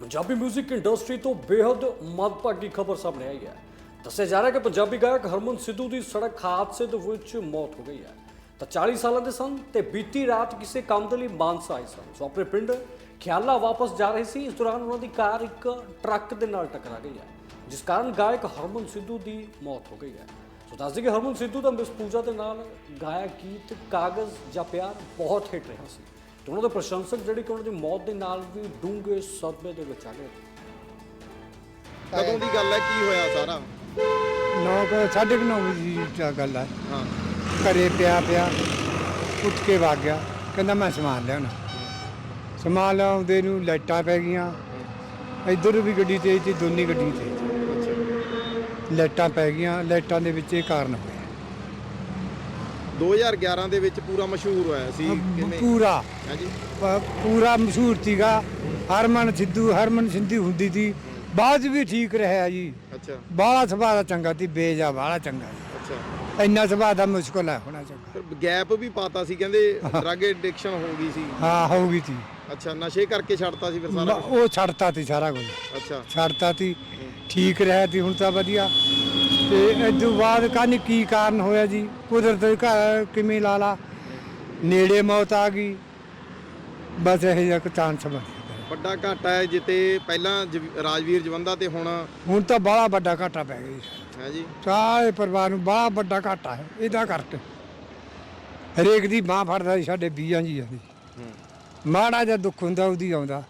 Punjabi 뮤직 industry ਤੋਂ ਬੇਹੱਦ ਮਦਭਾਗੀ ਖਬਰ ਸਾਹਮਣੇ ਆਈ ਹੈ। ਦੱਸਿਆ ਜਾ ਰਿਹਾ ਕਿ ਪੰਜਾਬੀ ਗਾਇਕ ਹਰਮਨ ਸਿੱਧੂ ਦੀ ਸੜਕ ਹਾਦਸੇ ਦੇ ਵਿੱਚ ਮੌਤ ਹੋ ਗਈ ਹੈ। ਤਾਂ 40 ਸਾਲਾਂ ਦੇ ਸਨ ਤੇ ਬੀਤੀ ਰਾਤ ਕਿਸੇ ਕੰਮ ਦੇ ਲਈ ਮਾਨਸਾ ਆਏ ਸਨ। ਸੋ ਆਪਣੇ ਪਿੰਡ ਖਿਆਲਾ ਵਾਪਸ ਜਾ ਰਹੇ ਸੀ। ਇਸ ਦੌਰਾਨ ਉਹਨਾਂ ਦੀ ਕਾਰ ਇੱਕ ਟਰੱਕ ਦੇ ਨਾਲ ਟਕਰਾ ਗਈ ਹੈ, ਜਿਸ ਕਾਰਨ ਗਾਇਕ ਹਰਮਨ ਸਿੱਧੂ ਦੀ ਮੌਤ ਹੋ ਗਈ ਹੈ। ਸੋ ਦੱਸ ਕਿ ਹਰਮਨ ਸਿੱਧੂ ਦਾ ਮਿਸ ਪੂਜਾ ਦੇ ਨਾਲ ਗਾਇਕ ਗੀਤ, ਕਾਗਜ਼ ਜਾਂ ਪਿਆਰ ਬਹੁਤ ਹਿੱਟ ਰਿਹਾ ਸੀ। ਤੇ ਉਹਨਾਂ ਦੇ ਪ੍ਰਸ਼ੰਸਕ ਜਿਹੜੇ ਕਿ ਉਹਨਾਂ ਦੀ ਮੌਤ ਦੇ ਨਾਲ ਵੀ ਡੂੰਘੇ ਸਦਮੇ ਦੇ ਵਿੱਚ ਆ ਗਏ। ਕਦੋਂ ਦੀ ਗੱਲ ਹੈ? ਕੀ ਹੋਇਆ ਸਾਰਾ? ਨੌ ਕੁ ਸਾਢੇ ਕੁ ਨੌ ਵਜੇ ਦੀ ਗੱਲ ਹੈ। ਹਾਂ। ਘਰੇ ਪਿਆ ਪਿਆ ਉੱਠ ਕੇ ਵਗ ਗਿਆ। ਕਹਿੰਦਾ ਮੈਂ ਸਮਾਨ ਲਿਆਉਣਾ। ਸਮਾਨ ਲਿਆਉਂਦੇ ਨੂੰ ਲਾਈਟਾਂ ਪੈ ਗਈਆਂ। ਇੱਧਰ ਵੀ ਗੱਡੀ ਤੇਜ਼ ਸੀ ਦੋਨੀ ਗੱਡੀ ਤੇ ਅੱਛਾ। ਲਾਈਟਾਂ ਪੈ ਗਈਆਂ। ਲਾਈਟਾਂ ਦੇ ਵਿੱਚ ਇਹ ਕਾਰਨ ਹੋਇਆ। 2011 ਦੇ ਵਿੱਚ ਪੂਰਾ ਮਸ਼ਹੂਰ ਹੋਇਆ ਸੀ ਕਿਵੇਂ? ਪੂਰਾ। ਹਾਂਜੀ। ਪ- ਪੂਰਾ ਮਸ਼ਹੂਰ ਸੀਗਾ। ਹਰਮਨ ਸਿੱਧੂ ਹਰਮਨ ਸਿੰਧੂ ਹੁੰਦੀ ਸੀ। ਬਾਅਦ ਵੀ ਠੀਕ ਰਿਹਾ ਜੀ। ਅੱਛਾ। ਬਾਹਲਾ ਸੁਭਾਅ ਦਾ ਚੰਗਾ ਸੀ ਬੇਜਾ ਬਾਹਲਾ ਚੰਗਾ ਸੀ। ਅੱਛਾ। ਇੰਨਾ ਸੁਭਾਅ ਦਾ ਮੁਸ਼ਕਲ ਹੈ ਹੋਣਾ ਚੰਗਾ। ਫਿਰ ਗੈਪ ਵੀ ਪਾਤਾ ਸੀ ਕਹਿੰਦੇ ਡਰੱਗ ਐਡਿਕਸ਼ਨ ਹੋ ਗਈ ਸੀ। ਹਾਂ ਹੋਊਗੀ ਸੀ। ਅੱਛਾ ਨਸ਼ੇ ਕਰਕੇ ਛੱਡਤਾ ਸੀ ਫਿਰ ਸਾਰਾ ਕੁਛ? ਉਹ ਛੱਡਤਾ ਸੀ ਸਾਰਾ ਕੁਝ ਅੱਛਾ। ਛੱਡਤਾ ਸੀ ਠੀਕ ਰਿਹਾ ਸੀ ਹੁਣ ਤਾਂ ਵਧੀਆ। ਤੇ ਇਸ ਤੋਂ ਬਾਅਦ ਕਾਹਨੀ ਕੀ ਕਾਰਨ ਹੋਇਆ ਜੀ? ਕੁਦਰਤ ਦੇ ਘਰ ਕਿਵੇਂ ਲਾ ਲਾ? ਨੇੜੇ ਮੌਤ ਆ ਗਈ। ਬਸ ਇਹ ਜਿਹਾ ਚਾਂਸ ਬਣ ਗਿਆ। ਵੱਡਾ ਘਾਟਾ ਹੈ ਜਿੱਤੇ ਪਹਿਲਾਂ ਜਵ- ਰਾਜਵੀਰ ਜਵੰਦਾ ਤੇ ਹੁਣ ਹੁਣ ਤਾਂ ਬੜਾ ਵੱਡਾ ਘਾਟਾ ਪੈ ਗਿਆ ਜੀ। ਹੈ ਜੀ? ਸਾਰੇ ਪਰਿਵਾਰ ਨੂੰ ਬੜਾ ਵੱਡਾ ਘਾਟਾ ਹੈ। ਇਹਦਾ ਕਰਕੇ ਹਰੇਕ ਦੀ ਬਾਹ ਫੜਦਾ ਸੀ ਸਾਡੇ ਬੀਆਂ ਜੀ ਦੀ। ਮਾੜਾ ਜਿਹਾ ਦੁੱਖ ਹੁੰਦਾ ਉਹਦੀ ਆਉਂਦਾ।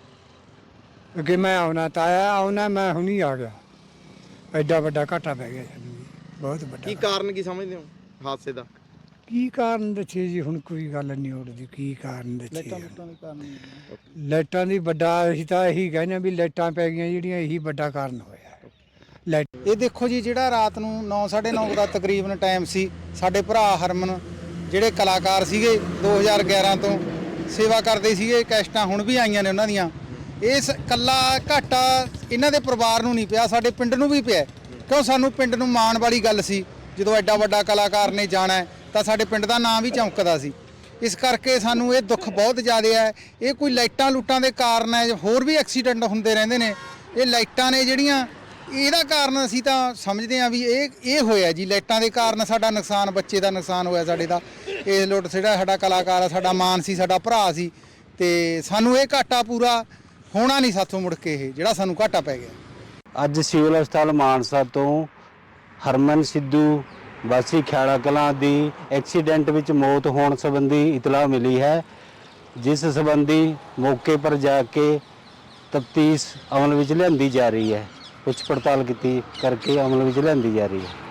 ਅੱਗੇ ਮੈਂ ਆਉਣਾ ਤਾਇਆ ਆਉਣਾ ਮੈਂ ਹੁਣੀ ਆ ਗਿਆ। ਐਡਾ ਵੱਡਾ ਘਾਟਾ ਪੈ ਗਿਆ ਬਹੁਤ ਵੱਡਾ ਕੀ ਕਾਰਨ ਕੀ ਸਮਝਦੇ ਹੋ ਹਾਦਸੇ ਦਾ? ਕੀ ਕਾਰਨ ਦੱਸੇ ਜੀ? ਹੁਣ ਕੋਈ ਗੱਲ ਨਹੀਂ ਉੱਠਦੀ। ਕੀ ਕਾਰਨ ਦੱਸੇ ਲਾਈਟਾਂ ਦੀ ਵੱਡਾ ਅਸੀਂ ਤਾਂ ਇਹੀ ਕਹਿੰਦੇ ਹਾਂ ਵੀ ਲਾਈਟਾਂ ਪੈ ਗਈਆਂ ਜਿਹੜੀਆਂ ਇਹੀ ਵੱਡਾ ਕਾਰਨ ਹੋਇਆ। ਲਾਈਟ ਇਹ ਦੇਖੋ ਜੀ ਜਿਹੜਾ ਰਾਤ ਨੂੰ 9:30 ਦਾ ਤਕਰੀਬਨ ਟਾਈਮ ਸੀ ਸਾਡੇ ਭਰਾ ਹਰਮਨ ਜਿਹੜੇ ਕਲਾਕਾਰ ਸੀਗੇ 2011 ਤੋਂ ਸੇਵਾ ਕਰਦੇ ਸੀਗੇ ਕੈਸਟਾਂ ਹੁਣ ਵੀ ਆਈਆਂ ਨੇ ਉਹਨਾਂ ਦੀਆਂ। ਇਸ ਕੱਲਾ ਘਾਟਾ ਇਹਨਾਂ ਦੇ ਪਰਿਵਾਰ ਨੂੰ ਨਹੀਂ ਪਿਆ ਸਾਡੇ ਪਿੰਡ ਨੂੰ ਵੀ ਪਿਆ। ਕਿਉਂ ਸਾਨੂੰ ਪਿੰਡ ਨੂੰ ਮਾਣ ਵਾਲੀ ਗੱਲ ਸੀ? ਜਦੋਂ ਐਡਾ ਵੱਡਾ ਕਲਾਕਾਰ ਨੇ ਜਾਣਾ ਤਾਂ ਸਾਡੇ ਪਿੰਡ ਦਾ ਨਾਮ ਵੀ ਚਮਕਦਾ ਸੀ। ਇਸ ਕਰਕੇ ਸਾਨੂੰ ਇਹ ਦੁੱਖ ਬਹੁਤ ਜ਼ਿਆਦਾ ਹੈ। ਇਹ ਕੋਈ ਲਾਈਟਾਂ ਲੂਟਾਂ ਦੇ ਕਾਰਨ ਹੈ ਹੋਰ ਵੀ ਐਕਸੀਡੈਂਟ ਹੁੰਦੇ ਰਹਿੰਦੇ ਨੇ, ਇਹ ਲਾਈਟਾਂ ਨੇ ਜਿਹੜੀਆਂ, ਇਹਦਾ ਕਾਰਨ ਅਸੀਂ ਤਾਂ ਸਮਝਦੇ ਹਾਂ ਵੀ ਇਹ ਇਹ ਹੋਇਆ ਜੀ। ਲਾਈਟਾਂ ਦੇ ਕਾਰਨ ਸਾਡਾ ਨੁਕਸਾਨ, ਬੱਚੇ ਦਾ ਨੁਕਸਾਨ ਹੋਇਆ ਸਾਡੇ ਦਾ। ਇਹ ਲੁੱਟ ਜਿਹੜਾ ਸਾਡਾ ਕਲਾਕਾਰ ਆ ਸਾਡਾ ਮਾਨ ਸੀ, ਸਾਡਾ ਭਰਾ ਸੀ। ਤੇ ਸਾਨੂੰ ਇਹ ਘਾਟਾ ਪੂਰਾ ਹੋਣਾ ਨਹੀਂ ਸਾਥੋਂ ਮੁੜ ਕੇ ਇਹ, ਜਿਹੜਾ ਸਾਨੂੰ ਘਾਟਾ ਪੈ ਗਿਆ। ਅੱਜ ਸਿਵਲ ਹਸਪਤਾਲ ਮਾਨਸਾ ਤੋਂ ਹਰਮਨ ਸਿੱਧੂ, ਵਾਸੀ ਖਿਆੜਾ ਕਲਾਂ ਦੀ ਐਕਸੀਡੈਂਟ ਵਿੱਚ ਮੌਤ ਹੋਣ ਸੰਬੰਧੀ ਇਤਲਾਹ ਮਿਲੀ ਹੈ। ਜਿਸ ਸੰਬੰਧੀ ਮੌਕੇ ਪਰ ਜਾ ਕੇ ਤਫਤੀਸ਼ ਅਮਲ ਵਿੱਚ ਲਿਆਂਦੀ ਜਾ ਰਹੀ ਹੈ। ਪੁੱਛ ਪੜਤਾਲ ਕੀਤੀ ਕਰਕੇ ਅਮਲ ਵਿੱਚ ਲਿਆਂਦੀ ਜਾ ਰਹੀ ਹੈ।